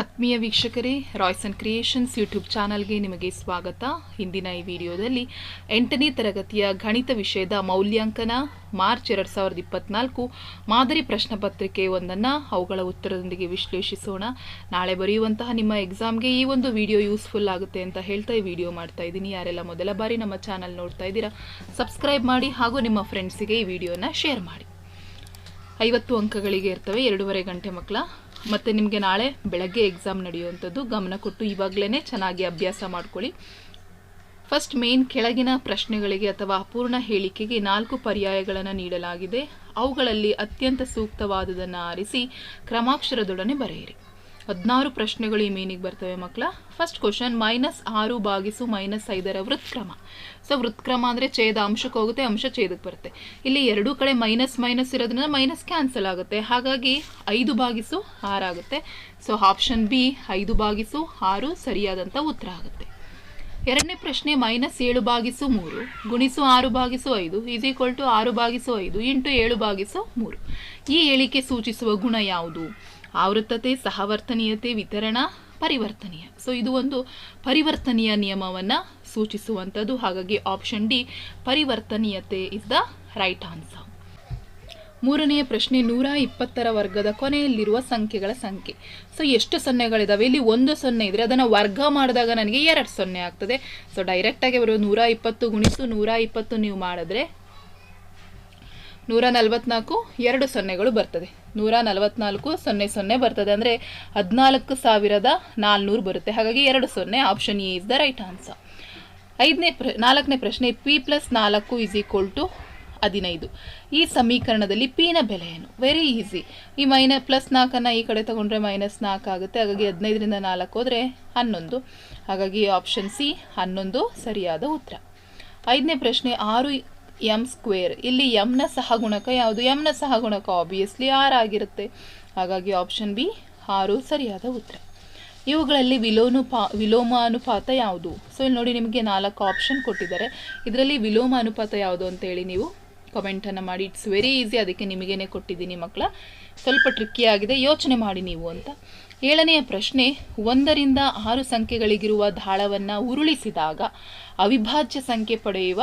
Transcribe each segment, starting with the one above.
ಆತ್ಮೀಯ ವೀಕ್ಷಕರೇ Royce and creations YouTube ಚಾನಲ್ಗೆ ನಿಮಗೆ ಸ್ವಾಗತ. ಇಂದಿನ ಈ ವಿಡಿಯೋದಲ್ಲಿ ಎಂಟನೇ ತರಗತಿಯ ಗಣಿತ ವಿಷಯದ ಮೌಲ್ಯಾಂಕನ ಮಾರ್ಚ್ ಎರಡು ಸಾವಿರದ ಇಪ್ಪತ್ನಾಲ್ಕು ಮಾದರಿ ಪ್ರಶ್ನೆ ಪತ್ರಿಕೆ ಒಂದನ್ನು ಅವುಗಳ ಉತ್ತರದೊಂದಿಗೆ ವಿಶ್ಲೇಷಿಸೋಣ. ನಾಳೆ ಬರೆಯುವಂತಹ ನಿಮ್ಮ ಎಕ್ಸಾಮ್ಗೆ ಈ ಒಂದು ವಿಡಿಯೋ ಯೂಸ್ಫುಲ್ ಆಗುತ್ತೆ ಅಂತ ಹೇಳ್ತಾ ಈ ವಿಡಿಯೋ ಮಾಡ್ತಾ ಇದ್ದೀನಿ. ಯಾರೆಲ್ಲ ಮೊದಲ ಬಾರಿ ನಮ್ಮ ಚಾನಲ್ ನೋಡ್ತಾ ಇದ್ದೀರಾ ಸಬ್ಸ್ಕ್ರೈಬ್ ಮಾಡಿ ಹಾಗೂ ನಿಮ್ಮ ಫ್ರೆಂಡ್ಸಿಗೆ ಈ ವಿಡಿಯೋನ ಶೇರ್ ಮಾಡಿ. ಐವತ್ತು ಅಂಕಗಳಿಗೆ ಇರ್ತವೆ, ಎರಡೂವರೆ ಗಂಟೆ ಮಕ್ಕಳ. ಮತ್ತು ನಿಮಗೆ ನಾಳೆ ಬೆಳಗ್ಗೆ ಎಕ್ಸಾಮ್ ನಡೆಯುವಂಥದ್ದು. ಗಮನ ಕೊಟ್ಟು ಇವಾಗಲೇ ಚೆನ್ನಾಗಿ ಅಭ್ಯಾಸ ಮಾಡ್ಕೊಳ್ಳಿ. ಫಸ್ಟ್ ಮೇನ್ ಕೆಳಗಿನ ಪ್ರಶ್ನೆಗಳಿಗೆ ಅಥವಾ ಅಪೂರ್ಣ ಹೇಳಿಕೆಗೆ ನಾಲ್ಕು ಪರ್ಯಾಯಗಳನ್ನು ನೀಡಲಾಗಿದೆ. ಅವುಗಳಲ್ಲಿ ಅತ್ಯಂತ ಸೂಕ್ತವಾದುದನ್ನು ಆರಿಸಿ ಕ್ರಮಾಕ್ಷರದೊಡನೆ ಬರೆಯಿರಿ. ಹದಿನಾರು ಪ್ರಶ್ನೆಗಳು ಈ ಮೀನಿಗೆ ಬರ್ತವೆ ಮಕ್ಕಳ. ಫಸ್ಟ್ ಕ್ವಶನ್ ಮೈನಸ್ ಆರು ಬಾಗಿಸು ಮೈನಸ್ ಐದರ ವೃತ್ಕ್ರಮ. ಸೊ ವೃತ್ಕ್ರಮ ಅಂದರೆ ಛೇದ, ಅಂಶಕ್ಕೆ ಹೋಗುತ್ತೆ, ಅಂಶ ಛೇದಕ್ಕೆ ಬರುತ್ತೆ. ಇಲ್ಲಿ ಎರಡೂ ಕಡೆ ಮೈನಸ್ ಮೈನಸ್ ಇರೋದ್ರಿಂದ ಮೈನಸ್ ಕ್ಯಾನ್ಸಲ್ ಆಗುತ್ತೆ. ಹಾಗಾಗಿ ಐದು ಬಾಗಿಸು ಆರಾಗುತ್ತೆ ಸೊ ಆಪ್ಷನ್ ಬಿ ಐದು ಬಾಗಿಸು ಆರು ಸರಿಯಾದಂಥ ಉತ್ತರ ಆಗುತ್ತೆ. ಎರಡನೇ ಪ್ರಶ್ನೆ ಮೈನಸ್ ಏಳು ಬಾಗಿಸು ಮೂರು. ಗುಣಿಸು ಆರು ಬಾಗಿಸು ಐದು. ಈಸ್ ಈಕ್ವಲ್ ಟು ಆರು ಬಾಗಿಸು ಐದು. ಇಂಟು ಏಳು ಬಾಗಿಸು ಮೂರು. ಈ ಹೇಳಿಕೆ ಸೂಚಿಸುವ ಗುಣ ಯಾವುದು? ಆವೃತ್ತತೆ, ಸಹವರ್ತನೀಯತೆ, ವಿತರಣಾ, ಪರಿವರ್ತನೀಯ. ಸೊ ಇದು ಒಂದು ಪರಿವರ್ತನೀಯ ನಿಯಮವನ್ನು ಸೂಚಿಸುವಂಥದ್ದು. ಹಾಗಾಗಿ ಆಪ್ಷನ್ ಡಿ ಪರಿವರ್ತನೀಯತೆ ಇಸ್ ದ ರೈಟ್ ಆನ್ಸರ್ ಮೂರನೆಯ ಪ್ರಶ್ನೆ, ನೂರ ಇಪ್ಪತ್ತರ ವರ್ಗದ ಕೊನೆಯಲ್ಲಿರುವ ಸಂಖ್ಯೆಗಳ ಸಂಖ್ಯೆ. ಸೊ ಎಷ್ಟು ಸೊನ್ನೆಗಳಿದಾವೆ? ಇಲ್ಲಿ ಒಂದು ಸೊನ್ನೆ ಇದ್ರೆ ಅದನ್ನು ವರ್ಗ ಮಾಡಿದಾಗ ನನಗೆ ಎರಡು ಸೊನ್ನೆ ಆಗ್ತದೆ. ಸೊ ಡೈರೆಕ್ಟಾಗಿ ಬರೋ ನೂರ ಇಪ್ಪತ್ತು ಗುಣಿಸು ನೂರ ಇಪ್ಪತ್ತು ನೀವು ಮಾಡಿದ್ರೆ ನೂರ ನಲವತ್ನಾಲ್ಕು ಎರಡು ಸೊನ್ನೆಗಳು ಬರ್ತದೆ. ನೂರ ನಲವತ್ನಾಲ್ಕು ಸೊನ್ನೆ ಸೊನ್ನೆ ಬರ್ತದೆ ಅಂದರೆ ಹದಿನಾಲ್ಕು ಸಾವಿರದ ನಾಲ್ನೂರು ಬರುತ್ತೆ. ಹಾಗಾಗಿ ಎರಡು ಸೊನ್ನೆ option A is the right answer ಐದನೇ ಪ್ರ, ನಾಲ್ಕನೇ ಪ್ರಶ್ನೆ ಪಿ ಪ್ಲಸ್ ನಾಲ್ಕು ಇಸ್ ಈಕ್ವಲ್ ಟು ಹದಿನೈದು. ಈ ಸಮೀಕರಣದಲ್ಲಿ ಪಿನ ಬೆಲೆ ಏನು? ವೆರಿ ಈಸಿ ಈ ಮೈನ ಪ್ಲಸ್ ನಾಲ್ಕನ್ನು ಈ ಕಡೆ ತಗೊಂಡ್ರೆ ಮೈನಸ್ ನಾಲ್ಕು ಆಗುತ್ತೆ. ಹಾಗಾಗಿ ಹದಿನೈದರಿಂದ ನಾಲ್ಕು ಹೋದರೆ ಹನ್ನೊಂದು. ಹಾಗಾಗಿ ಆಪ್ಷನ್ ಸಿ ಹನ್ನೊಂದು ಸರಿಯಾದ ಉತ್ತರ. ಐದನೇ ಪ್ರಶ್ನೆ, ಆರು ಎಂ ಸ್ಕ್ವೇರ್ ಇಲ್ಲಿ ಎಮ್ನ ಸಹಗುಣಕ ಯಾವುದು? ಎಮ್ನ ಸಹಗುಣಕ ಆಬ್ವಿಯಸ್ಲಿ ಆರ್ ಆಗಿರುತ್ತೆ. ಹಾಗಾಗಿ ಆಪ್ಷನ್ ಬಿ ಆರು ಸರಿಯಾದ ಉತ್ತರ. ಇವುಗಳಲ್ಲಿ ವಿಲೋನುಪಾ ವಿಲೋಮ ಅನುಪಾತ ಯಾವುದು? ಸೊ ಇಲ್ಲಿ ನೋಡಿ ನಿಮಗೆ ನಾಲ್ಕು ಆಪ್ಷನ್ ಕೊಟ್ಟಿದ್ದಾರೆ. ಇದರಲ್ಲಿ ವಿಲೋಮ ಅನುಪಾತ ಯಾವುದು ಅಂತೇಳಿ ನೀವು ಕಮೆಂಟನ್ನು ಮಾಡಿ. ಇಟ್ಸ್ ವೆರಿ ಈಸಿ ಅದಕ್ಕೆ ನಿಮಗೇನೆ ಕೊಟ್ಟಿದ್ದೀನಿ ಮಕ್ಕಳ. ಸ್ವಲ್ಪ ಟ್ರಿಕ್ಕಿ ಆಗಿದೆ. ಯೋಚನೆ ಮಾಡಿ ನೀವು ಅಂತ. ಏಳನೆಯ ಪ್ರಶ್ನೆ, ಒಂದರಿಂದ ಆರು ಸಂಖ್ಯೆಗಳಿಗಿರುವ ದಾಳವನ್ನು ಉರುಳಿಸಿದಾಗ ಅವಿಭಾಜ್ಯ ಸಂಖ್ಯೆ ಪಡೆಯುವ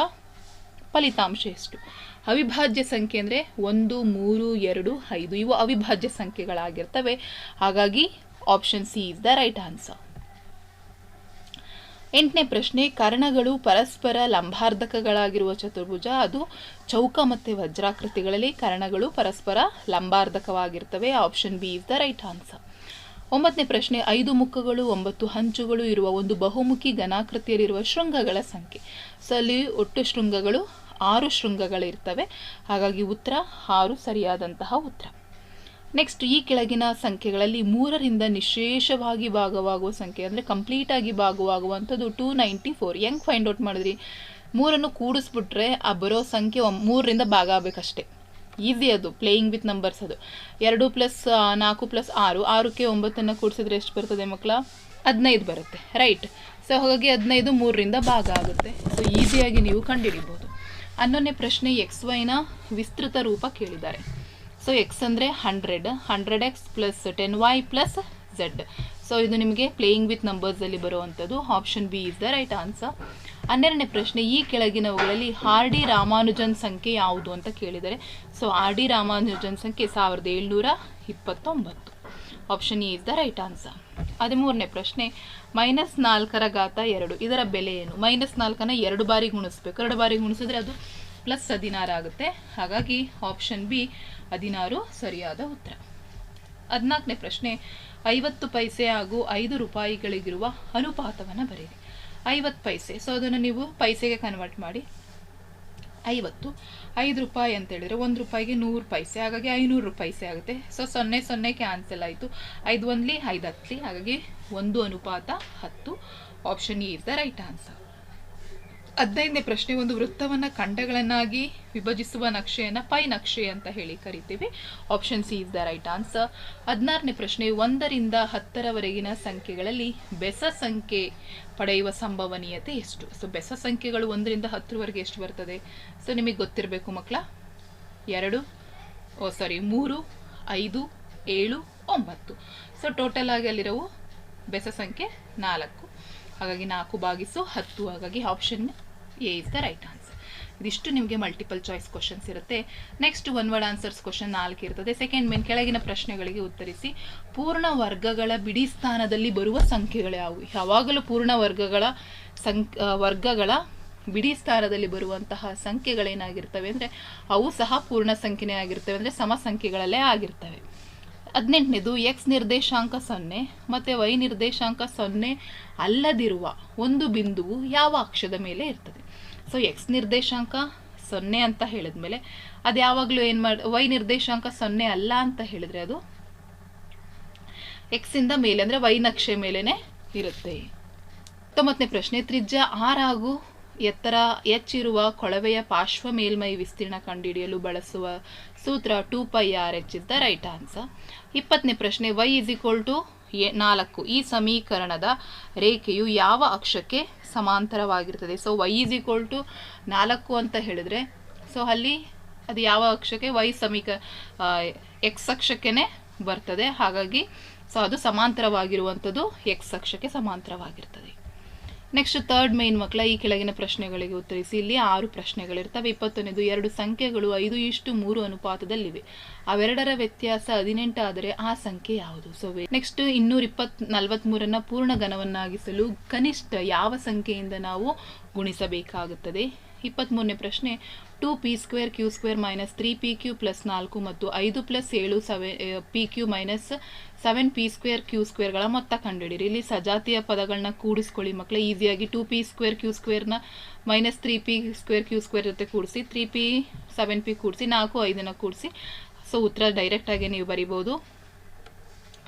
ಫಲಿತಾಂಶ ಎಷ್ಟು? ಅವಿಭಾಜ್ಯ ಸಂಖ್ಯೆ ಅಂದರೆ ಒಂದು, ಮೂರು, ಎರಡು, ಐದು ಇವು ಅವಿಭಾಜ್ಯ ಸಂಖ್ಯೆಗಳಾಗಿರ್ತವೆ. ಹಾಗಾಗಿ option C is the right answer ಎಂಟನೇ ಪ್ರಶ್ನೆ, ಕರ್ಣಗಳು ಪರಸ್ಪರ ಲಂಬಾರ್ಧಕಗಳಾಗಿರುವ ಚತುರ್ಭುಜ, ಅದು ಚೌಕ ಮತ್ತು ವಜ್ರಾಕೃತಿಗಳಲ್ಲಿ ಕರ್ಣಗಳು ಪರಸ್ಪರ ಲಂಬಾರ್ಧಕವಾಗಿರ್ತವೆ. Option B is the right answer ಒಂಬತ್ತನೇ ಪ್ರಶ್ನೆ, ಐದು ಮುಖಗಳು, ಒಂಬತ್ತು ಹಂಚುಗಳು ಇರುವ ಒಂದು ಬಹುಮುಖಿ ಘನಾಕೃತಿಯಲ್ಲಿರುವ ಶೃಂಗಗಳ ಸಂಖ್ಯೆ. ಸೊ ಒಟ್ಟು ಶೃಂಗಗಳು ಆರು ಶೃಂಗಗಳಿರ್ತವೆ. ಹಾಗಾಗಿ ಉತ್ತರ, ಆರು ಸರಿಯಾದಂತಹ ಉತ್ತರ. ನೆಕ್ಸ್ಟ್ ಈ ಕೆಳಗಿನ ಸಂಖ್ಯೆಗಳಲ್ಲಿ ಮೂರರಿಂದ ನಿಶೇಷವಾಗಿ ಭಾಗವಾಗುವ ಸಂಖ್ಯೆ ಅಂದರೆ ಕಂಪ್ಲೀಟಾಗಿ ಭಾಗವಾಗುವಂಥದ್ದು ಟೂ ನೈಂಟಿ ಫೋರ್ ಹೆಂಗೆ ಫೈಂಡ್ ಔಟ್ ಮಾಡಿದ್ರಿ? ಮೂರನ್ನು ಕೂಡಿಸ್ಬಿಟ್ರೆ ಆ ಬರೋ ಸಂಖ್ಯೆ ಮೂರರಿಂದ ಭಾಗ ಆಗಬೇಕಷ್ಟೇ. ಈಸಿ ಅದು ಪ್ಲೇಯಿಂಗ್ ವಿತ್ ನಂಬರ್ಸ್ ಅದು. ಎರಡು ಪ್ಲಸ್ ನಾಲ್ಕು ಪ್ಲಸ್ ಆರು, ಆರಕ್ಕೆ ಒಂಬತ್ತನ್ನು ಕೂಡಿಸಿದ್ರೆ ಎಷ್ಟು ಬರ್ತದೆ ಮಕ್ಕಳ? ಹದಿನೈದು ಬರುತ್ತೆ ರೈಟ್ ಸೊ ಹಾಗಾಗಿ ಹದಿನೈದು ಮೂರರಿಂದ ಭಾಗ ಆಗುತ್ತೆ. ಸೊ ಈಸಿಯಾಗಿ ನೀವು ಕಂಡುಹಿಡಿಬೋದು. ಹನ್ನೊಂದನೇ ಪ್ರಶ್ನೆ ಎಕ್ಸ್ ವೈನ ವಿಸ್ತೃತ ರೂಪ ಕೇಳಿದ್ದಾರೆ. ಸೊ ಎಕ್ಸ್ ಅಂದರೆ hundred hundred X plus ten Y plus Z so ಇದು ನಿಮಗೆ ಪ್ಲೇಯಿಂಗ್ ವಿತ್ ನಂಬರ್ಸಲ್ಲಿ ಬರುವಂಥದ್ದು. Option B is the right answer ಹನ್ನೆರಡನೇ ಪ್ರಶ್ನೆ, ಈ ಕೆಳಗಿನವುಗಳಲ್ಲಿ ಆರ್ ಡಿ ರಾಮಾನುಜನ್ ಸಂಖ್ಯೆ ಯಾವುದು ಅಂತ ಕೇಳಿದ್ದಾರೆ ಸೊ ಆರ್ ಡಿ ರಾಮಾನುಜನ್ ಸಂಖ್ಯೆ ಸಾವಿರದ ಏಳ್ನೂರ ಇಪ್ಪತ್ತೊಂಬತ್ತು. Option E is the right answer ಹದಿಮೂರನೇ ಪ್ರಶ್ನೆ. ಮೈನಸ್ ನಾಲ್ಕರ ಘಾತ ಎರಡು. ಇದರ ಬೆಲೆ ಏನು? ಮೈನಸ್ ನಾಲ್ಕನ್ನು ಎರಡು ಬಾರಿ ಗುಣಿಸ್ಬೇಕು. ಎರಡು ಬಾರಿ ಗುಣಿಸಿದ್ರೆ ಅದು ಪ್ಲಸ್ ಹದಿನಾರು ಆಗುತ್ತೆ. ಹಾಗಾಗಿ ಆಪ್ಷನ್ ಬಿ ಹದಿನಾರು ಸರಿಯಾದ ಉತ್ತರ. ಹದಿನಾಲ್ಕನೇ ಪ್ರಶ್ನೆ. ಐವತ್ತು ಪೈಸೆ ಹಾಗೂ ಐದು ರೂಪಾಯಿಗಳಿಗಿರುವ ಅನುಪಾತವನ್ನು ಬರೀರಿ ಐವತ್ತು ಪೈಸೆ. ಸೊ ಅದನ್ನು ನೀವು ಪೈಸೆಗೆ ಕನ್ವರ್ಟ್ ಮಾಡಿ. ಐವತ್ತು, ಐದು ರೂಪಾಯಿ ಅಂತ ಹೇಳಿದ್ರೆ ಒಂದು ರೂಪಾಯಿಗೆ ನೂರು ಪೈಸೆ, ಹಾಗಾಗಿ ಐನೂರು ರೂಪಾಯಿಸೆ ಆಗುತ್ತೆ. ಸೊ ಸೊನ್ನೆ ಸೊನ್ನೆ ಕ್ಯಾನ್ಸಲ್ ಆಯಿತು. ಐದು ಒಂದ್ಲಿ, ಐದು ಹತ್ತಲಿ ಹಾಗಾಗಿ ಒಂದು ಅನುಪಾತ ಹತ್ತು. Option E is the right answer ಹದಿನೈದನೇ ಪ್ರಶ್ನೆ, ಒಂದು ವೃತ್ತವನ್ನು ಖಂಡಗಳನ್ನಾಗಿ ವಿಭಜಿಸುವ ನಕ್ಷೆಯನ್ನು ಪೈ ನಕ್ಷೆ ಅಂತ ಹೇಳಿ ಕರಿತೀವಿ. Option C is the right answer ಹದಿನಾರನೇ ಪ್ರಶ್ನೆ, ಒಂದರಿಂದ ಹತ್ತರವರೆಗಿನ ಸಂಖ್ಯೆಗಳಲ್ಲಿ ಬೆಸ ಸಂಖ್ಯೆ ಪಡೆಯುವ ಸಂಭವನೀಯತೆ ಎಷ್ಟು? ಸೊ ಬೆಸ ಸಂಖ್ಯೆಗಳು ಒಂದರಿಂದ ಹತ್ತರವರೆಗೆ ಎಷ್ಟು ಬರ್ತದೆ? ಸೊ ನಿಮಗೆ ಗೊತ್ತಿರಬೇಕು ಮಕ್ಕಳ ಎರಡು, ಓ ಸಾರಿ ಮೂರು, ಐದು, ಏಳು, ಒಂಬತ್ತು. ಸೊ ಟೋಟಲ್ ಆಗಿ ಅಲ್ಲಿರೋವು ಬೆಸ ಸಂಖ್ಯೆ ನಾಲ್ಕು. ಹಾಗಾಗಿ ನಾಲ್ಕು ಭಾಗಿಸು ಹತ್ತು ಹಾಗಾಗಿ option A is the right answer ಇದಿಷ್ಟು ನಿಮಗೆ ಮಲ್ಟಿಪಲ್ ಚಾಯ್ಸ್ ಕ್ವಶನ್ಸ್ ಇರುತ್ತೆ. Next one word answers question ನಾಲ್ಕು ಇರ್ತದೆ. ಸೆಕೆಂಡ್ ಮೇನ್ ಕೆಳಗಿನ ಪ್ರಶ್ನೆಗಳಿಗೆ ಉತ್ತರಿಸಿ. ಪೂರ್ಣ ವರ್ಗಗಳ ಬಿಡಿ ಸ್ಥಾನದಲ್ಲಿ ಬರುವ ಸಂಖ್ಯೆಗಳು ಯಾವುವು ಯಾವಾಗಲೂ ಪೂರ್ಣ ವರ್ಗಗಳ ಸಂಕ್ ವರ್ಗಗಳ ಬಿಡಿ ಸ್ಥಾನದಲ್ಲಿ ಬರುವಂತಹ ಸಂಖ್ಯೆಗಳೇನಾಗಿರ್ತವೆ ಅಂದರೆ ಅವು ಸಹ ಪೂರ್ಣ ಸಂಖ್ಯೆನೇ ಆಗಿರ್ತವೆ ಅಂದರೆ ಸಮ ಸಂಖ್ಯೆಗಳಲ್ಲೇ ಆಗಿರ್ತವೆ. ಹದಿನೆಂಟನೇದು ಎಕ್ಸ್ ನಿರ್ದೇಶಾಂಕ ಸೊನ್ನೆ ಮತ್ತು ವೈ ನಿರ್ದೇಶಾಂಕ ಸೊನ್ನೆ ಅಲ್ಲದಿರುವ ಒಂದು ಬಿಂದುವು ಯಾವ ಅಕ್ಷದ ಮೇಲೆ ಇರ್ತದೆ. ಸೊ ಎಕ್ಸ್ ನಿರ್ದೇಶಾಂಕ ಸೊನ್ನೆ ಅಂತ ಹೇಳಿದ ಮೇಲೆ ಅದು ಯಾವಾಗಲೂ ಏನು ಮಾಡಿ ವೈ ನಿರ್ದೇಶಾಂಕ ಸೊನ್ನೆ ಅಲ್ಲ ಅಂತ ಹೇಳಿದ್ರೆ ಅದು ಎಕ್ಸಿಂದ ಮೇಲೆ ಅಂದರೆ ವೈ ನಕ್ಷೆ ಮೇಲೇ ಇರುತ್ತೆ. ಹತ್ತೊಂಬತ್ತನೇ ಪ್ರಶ್ನೆ, ತ್ರಿಜ್ಯ ಆರ್ ಹಾಗೂ ಎತ್ತರ ಎಚ್ ಇರುವ ಕೊಳವೆಯ ಪಾರ್ಶ್ವ ಮೇಲ್ಮೈ ವಿಸ್ತೀರ್ಣ ಕಂಡುಹಿಡಿಯಲು ಬಳಸುವ ಸೂತ್ರ two pi R H is right answer. ಇಪ್ಪತ್ತನೇ ಪ್ರಶ್ನೆ, ವೈ ಇಸ್ ಈಕ್ವಲ್ ಟು ನಾಲ್ಕು? ಈ ಸಮೀಕರಣದ ರೇಖೆಯು ಯಾವ ಅಕ್ಷಕ್ಕೆ ಸಮಾಂತರವಾಗಿರ್ತದೆ so Y is equal to ನಾಲ್ಕು ಅಂತ ಹೇಳಿದ್ರೆ ಸೊ ಅಲ್ಲಿ ಅದು ಯಾವ ಅಕ್ಷಕ್ಕೆ? ವೈ ಸಮೀಕ ಎಕ್ಸ್ ಅಕ್ಷಕ್ಕೆ ಬರ್ತದೆ. ಹಾಗಾಗಿ ಸೊ ಅದು ಸಮಾಂತರವಾಗಿರುವಂಥದ್ದು ಎಕ್ಸ್ ಅಕ್ಷಕ್ಕೆ ಸಮಾಂತರವಾಗಿರ್ತದೆ. ನೆಕ್ಸ್ಟ್ ಥರ್ಡ್ ಮೇನ್ ಮಕ್ಕಳ ಈ ಕೆಳಗಿನ ಪ್ರಶ್ನೆಗಳಿಗೆ ಉತ್ತರಿಸಿ. ಇಲ್ಲಿ ಆರು ಪ್ರಶ್ನೆಗಳಿರ್ತವೆ. ಇಪ್ಪತ್ತೊಂದು ಎರಡು ಸಂಖ್ಯೆಗಳು ಐದು ಇಷ್ಟು ಮೂರು ಅನುಪಾತದಲ್ಲಿವೆ. ಅವೆರಡರ ವ್ಯತ್ಯಾಸ ಹದಿನೆಂಟು ಆದರೆ ಆ ಸಂಖ್ಯೆ ಯಾವುದು? ಸೊ ನೆಕ್ಸ್ಟ್ ಇನ್ನೂರ ಇಪ್ಪತ್ ನಲ್ವತ್ಮೂರನ್ನ ಪೂರ್ಣ ಘನವನ್ನಾಗಿಸಲು ಕನಿಷ್ಠ ಯಾವ ಸಂಖ್ಯೆಯಿಂದ ನಾವು ಗುಣಿಸಬೇಕಾಗುತ್ತದೆ? ಇಪ್ಪತ್ತ್ಮೂರನೇ ಪ್ರಶ್ನೆ. Two P square Q square minus three P Q plus ನಾಲ್ಕು ಮತ್ತು ಐದು ಪ್ಲಸ್ ಏಳು seven P Q minus seven P square Q ಸ್ಕ್ವೇರ್ಗಳ ಮೊತ್ತ ಕಂಡುಹಿಡಿರಿ ಇಲ್ಲಿ ಸಜಾತಿಯ ಪದಗಳನ್ನ ಕೂಡಿಸ್ಕೊಳ್ಳಿ ಮಕ್ಕಳು ಈಸಿಯಾಗಿ two P square Q ಸ್ಕ್ವೇರ್ನ minus three P square Q square ಜೊತೆ ಕೂಡಿಸಿ, ತ್ರೀ ಪಿ, ಸೆವೆನ್ ಪಿ ಕೂಡಿಸಿ, ನಾಲ್ಕು, ಐದನ್ನು ಕೂಡಿಸಿ. ಸೊ, ಉತ್ತರ ಡೈರೆಕ್ಟಾಗಿ ನೀವು ಬರಿಬೋದು.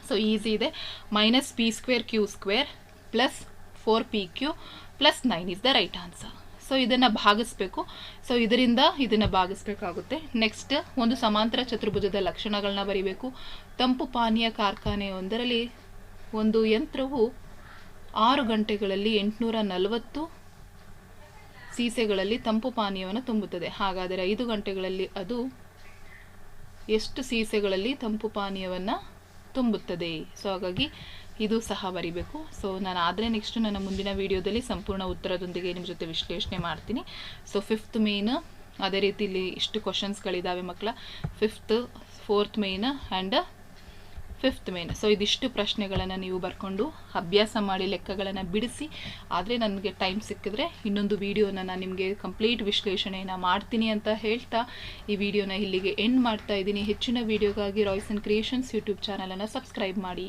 ಸೊ, ಈಸಿ ಇದೆ. Minus P square Q square plus four P Q plus nine is the right answer. So ಇದನ್ನು ಭಾಗಿಸ್ಬೇಕು. ಸೊ ಇದರಿಂದ ಇದನ್ನು ಭಾಗಿಸ್ಬೇಕಾಗುತ್ತೆ. ನೆಕ್ಸ್ಟ್ ಒಂದು ಸಮಾಂತರ ಚತುರ್ಭುಜದ ಲಕ್ಷಣಗಳನ್ನ ಬರಿಬೇಕು. ತಂಪು ಪಾನೀಯ ಕಾರ್ಖಾನೆಯೊಂದರಲ್ಲಿ ಒಂದು ಯಂತ್ರವು ಆರು ಗಂಟೆಗಳಲ್ಲಿ ಎಂಟುನೂರ ನಲವತ್ತು ಸೀಸೆಗಳಲ್ಲಿ ತಂಪು ಪಾನೀಯವನ್ನು ತುಂಬುತ್ತದೆ. ಹಾಗಾದರೆ ಐದು ಗಂಟೆಗಳಲ್ಲಿ ಅದು ಎಷ್ಟು ಸೀಸೆಗಳಲ್ಲಿ ತಂಪು ಪಾನೀಯವನ್ನು ತುಂಬುತ್ತದೆ? ಸೊ ಹಾಗಾಗಿ ಇದು ಸಹ ಬರಿಬೇಕು. ಸೊ ನಾನು ಆದರೆ ನೆಕ್ಸ್ಟ್ ನನ್ನ ಮುಂದಿನ ವಿಡಿಯೋದಲ್ಲಿ ಸಂಪೂರ್ಣ ಉತ್ತರದೊಂದಿಗೆ ನಿಮ್ಮ ಜೊತೆ ವಿಶ್ಲೇಷಣೆ ಮಾಡ್ತೀನಿ. ಸೊ ಫಿಫ್ತ್ ಮೇನ್ ಅದೇ ರೀತಿ ಇಲ್ಲಿ ಇಷ್ಟು ಕ್ವಶನ್ಸ್ಗಳಿದ್ದಾವೆ ಮಕ್ಕಳ fifth fourth main and fifth main. So ಇದಿಷ್ಟು ಪ್ರಶ್ನೆಗಳನ್ನು ನೀವು ಬರ್ಕೊಂಡು ಅಭ್ಯಾಸ ಮಾಡಿ ಲೆಕ್ಕಗಳನ್ನು ಬಿಡಿಸಿ, ಆದರೆ ನನಗೆ ಟೈಮ್ ಸಿಕ್ಕಿದ್ರೆ ಇನ್ನೊಂದು ವಿಡಿಯೋನ ನಾನು ನಿಮಗೆ ಕಂಪ್ಲೀಟ್ ವಿಶ್ಲೇಷಣೆಯನ್ನು ಮಾಡ್ತೀನಿ ಅಂತ ಹೇಳ್ತಾ ಈ ವಿಡಿಯೋನ ಇಲ್ಲಿಗೆ ಎಂಡ್ ಮಾಡ್ತಾ ಇದ್ದೀನಿ. ಹೆಚ್ಚಿನ ವೀಡಿಯೋಗಾಗಿ ರಾಯ್ಸ್ ಆ್ಯಂಡ್ ಕ್ರಿಯೇಷನ್ಸ್ ಯೂಟ್ಯೂಬ್ ಚಾನಲನ್ನು ಸಬ್ಸ್ಕ್ರೈಬ್ ಮಾಡಿ.